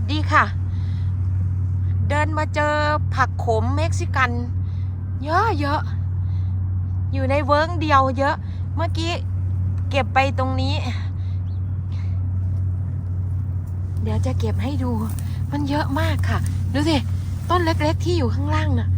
วัสดีค่ะ เดินมาเจอผักขมเม็กซิกัน เยอะเยอะอยู่ในเวิร์กเดียวเยอะ เมื่อกี้เก็บไปตรงนี้ เดี๋ยวจะเก็บให้ดู มันเยอะมากค่ะ ดูสิ ต้นเล็กๆที่อยู่ข้างล่างน่ะ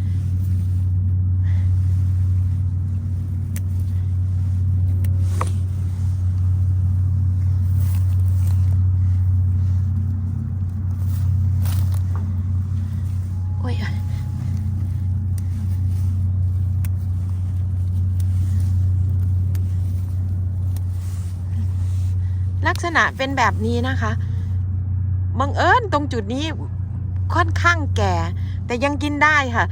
อ้ย ลักษณะเป็นแบบนี้นะคะบังเอิญตรงจุดนี้ค่อนข้างแก่ แต่ยังกินได้ค่ะ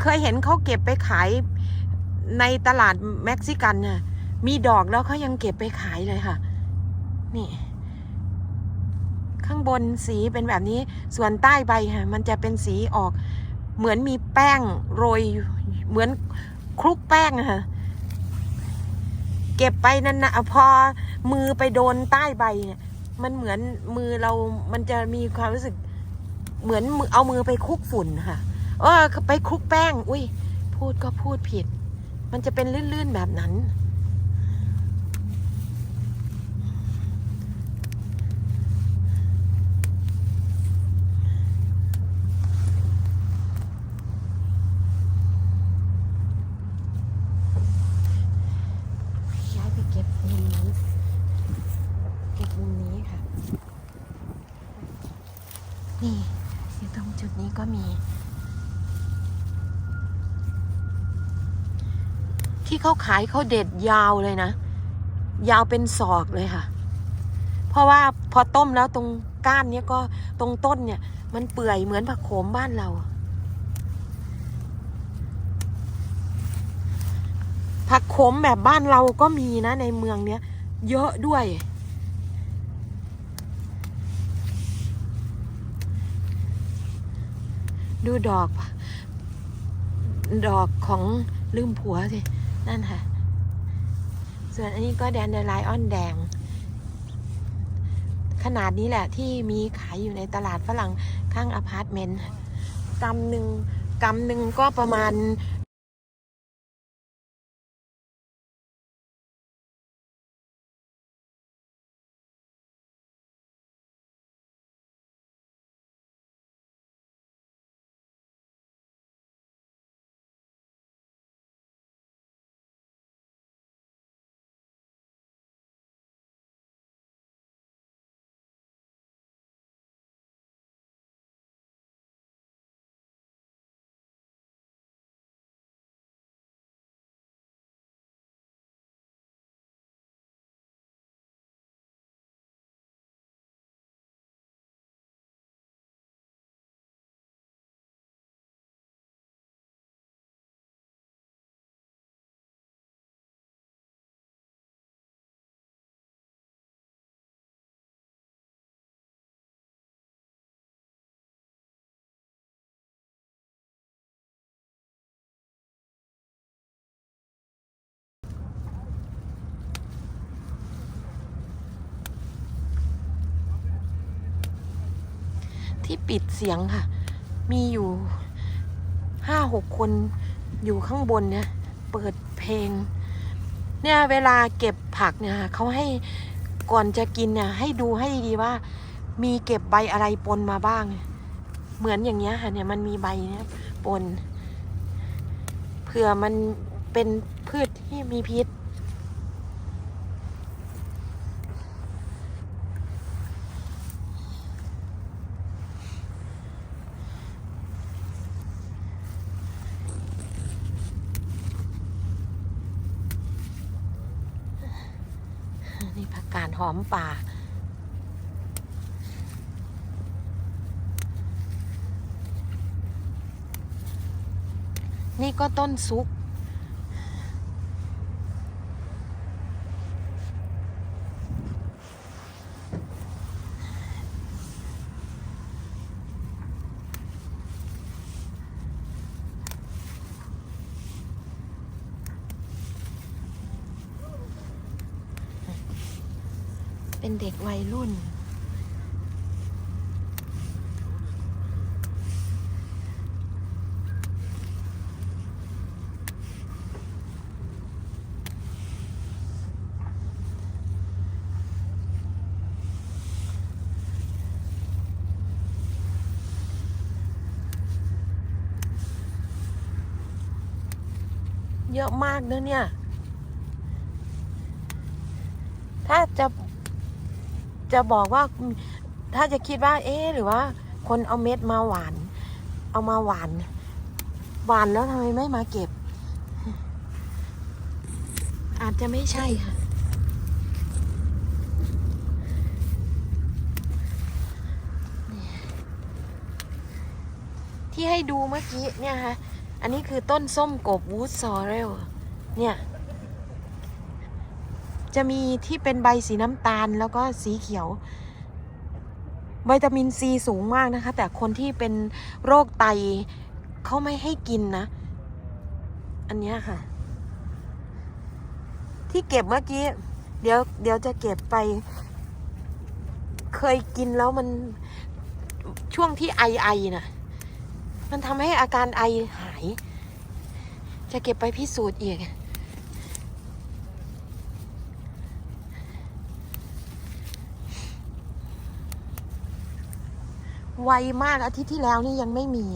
เคยเห็นเขาเก็บไปขายในตลาดเม็กซิกันน่ะมีดอกแล้วเขายังเก็บไปขายเลยค่ะ นี่ ข้างบนสีเป็นแบบนี้ส่วนใต้ใบค่ะ มันจะเป็นสีออกเหมือนมีแป้งโรยเหมือนคลุกแป้งค่ะ เก็บไปนั่นนะพอ มือไปโดนใต้ใบเนี่ย มันเหมือนมือเรา มันจะมีความรู้สึก เหมือนเอามือไปคุกฝุ่นค่ะว่าไปคุกแป้ง อุ้ยพูดก็พูดผิด มันจะเป็นลื่นๆแบบนั้น ย้ายไปเก็บมุมนี้ เก็บมุมนี้ค่ะ นี่อยู่ตรงจุดนี้ก็มี ที่เขาขายเขาเด็ดยาวเลยนะ ยาวเป็นศอกเลยค่ะ เพราะว่าพอต้มแล้วตรงก้านเนี้ยก็ตรงต้นเนี่ย มันเปื่อยเหมือนผักโขมบ้านเรา ผักโขมแบบบ้านเราก็มีนะในเมืองเนี้ย เยอะด้วย ดูดอก ดอกของลืมผัวสิ นั่นค่ะ ส่วนอันนี้ก็แดนเดอร์ไลออนแดง ขนาดนี้แหละที่มีขายอยู่ในตลาดฝรั่งข้างอพาร์ตเมนต์กำหนึ่งกำหนึ่งก็ประมาณ ที่ปิดเสียงค่ะ มีอยู่ห้าหกคนอยู่ข้างบนเนี่ย เปิดเพลง เนี่ยเวลาเก็บผักเนี่ยเขาให้ก่อนจะกินเนี่ยให้ดูให้ดีว่า มีเก็บใบอะไรปนมาบ้าง เหมือนอย่างเงี้ยค่ะเนี่ยมันมีใบเนี่ยปนเผื่อมันเป็นพืชที่มีพิษ นี่ผักกานหอมป่า นี่ก็ต้นซุก เป็นเด็กวัยรุ่น เยอะมากเนอะเนี่ย ถ้าจะ จะบอกว่าถ้าจะคิดว่า เอ๊หรือว่า คนเอาเม็ดมาหวาน เอามาหวาน หวานแล้วทำไมไม่มาเก็บ อาจจะไม่ใช่ค่ะที่ให้ดูเมื่อกี้เนี่ยค่ะอันนี้คือต้นส้มกบวูดซอเรลเนี่ย จะมีที่เป็นใบสีน้ำตาลแล้วก็สีเขียว วิตามินซีสูงมากนะคะ แต่คนที่เป็นโรคไตเขาไม่ให้กินนะ อันเนี้ยค่ะ ที่เก็บเมื่อกี้ เดี๋ยวเดี๋ยวจะเก็บไป เคยกินแล้วมันช่วงที่ไอไอน่ะ มันทำให้อาการไอหาย จะเก็บไปพิสูจน์อีก ไวมากอาทิตย์ที่แล้วนี่ยังไม่มี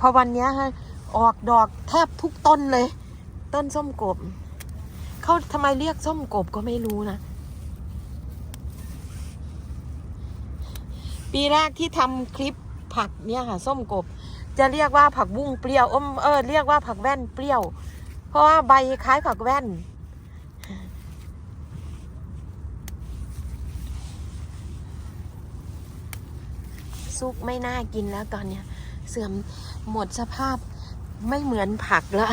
พอวันนี้ฮะออกดอกแทบทุกต้นเลย ต้นส้มกบเขาทำไมเรียกส้มกบก็ไม่รู้นะ ปีแรกที่ทำคลิปผักเนี่ยค่ะ ส้มกบ จะเรียกว่าผักบุ้งเปรี้ยวอมเออเรียกว่าผักแว่นเปรี้ยว เพราะว่าใบคล้ายผักแว่น ซุปไม่น่ากินแล้วตอนเนี้ย เสื่อมหมดสภาพไม่เหมือนผักล้ว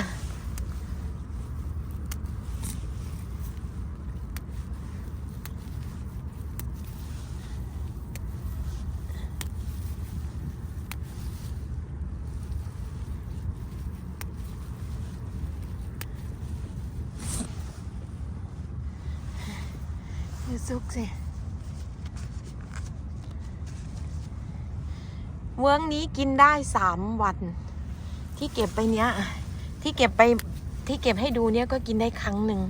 ดูซุกสิ เวิ้งนี้กินได้สามวัน ที่เก็บไปเนี้ย ที่เก็บไปที่เก็บให้ดูเนี้ยก็กินได้ครั้งหนึ่ง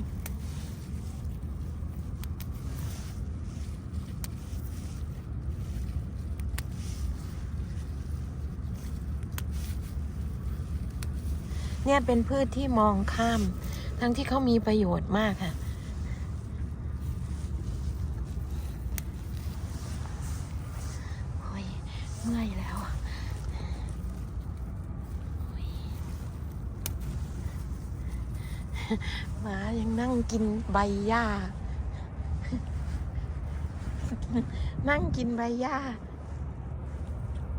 เนี่ยเป็นพืชที่มองข้าม ทั้งที่เขามีประโยชน์มากค่ะ โอ้ยเมื่อยแล้วอะโอ้ย หมายังนั่งกินใบหญ้า นั่งกินใบหญ้า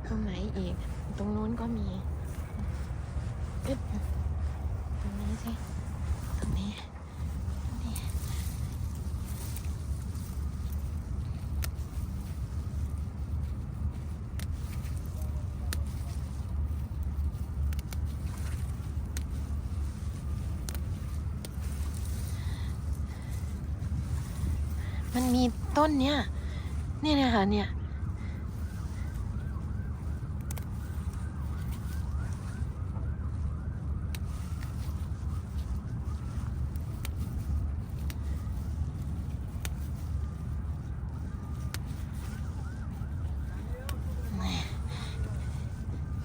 ตรงไหนอีก ตรงนู้นก็มีตรงนี้ใช่รงนี้ตรงนี้ มันมีต้นเนี้ยเนี่ยนะคะเนี่ย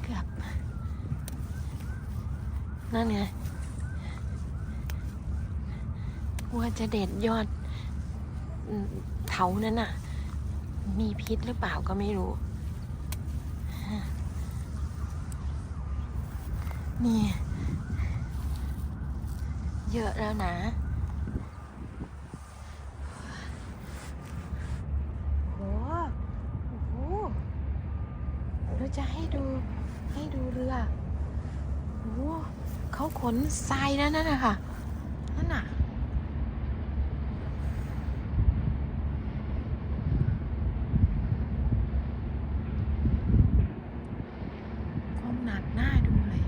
เกือบนั่นไงกลัวจะเด็ดยอด เถานั้นน่ะ มีพิษหรือเปล่าก็ไม่รู้ นี่ เยอะแล้วนะโหโอ้โหเราจะให้ดูให้ดูเรือโอ้โหเขาขนทรายนั่นน่ะค่ะนั่นน่ะ ความหนักหน้าดูเลย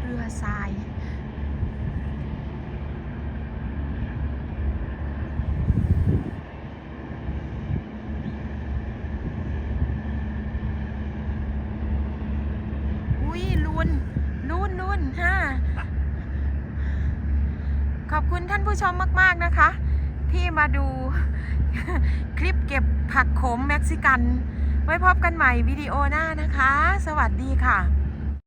เรือทราย อุ้ยลุนลุนลุนฮ่าขอบคุณท่านผู้ชมมาก ๆ นะคะ ที่มาดูคลิปเก็บผักขมเม็กซิกัน ไว้พบกันใหม่วิดีโอหน้านะคะ สวัสดีค่ะ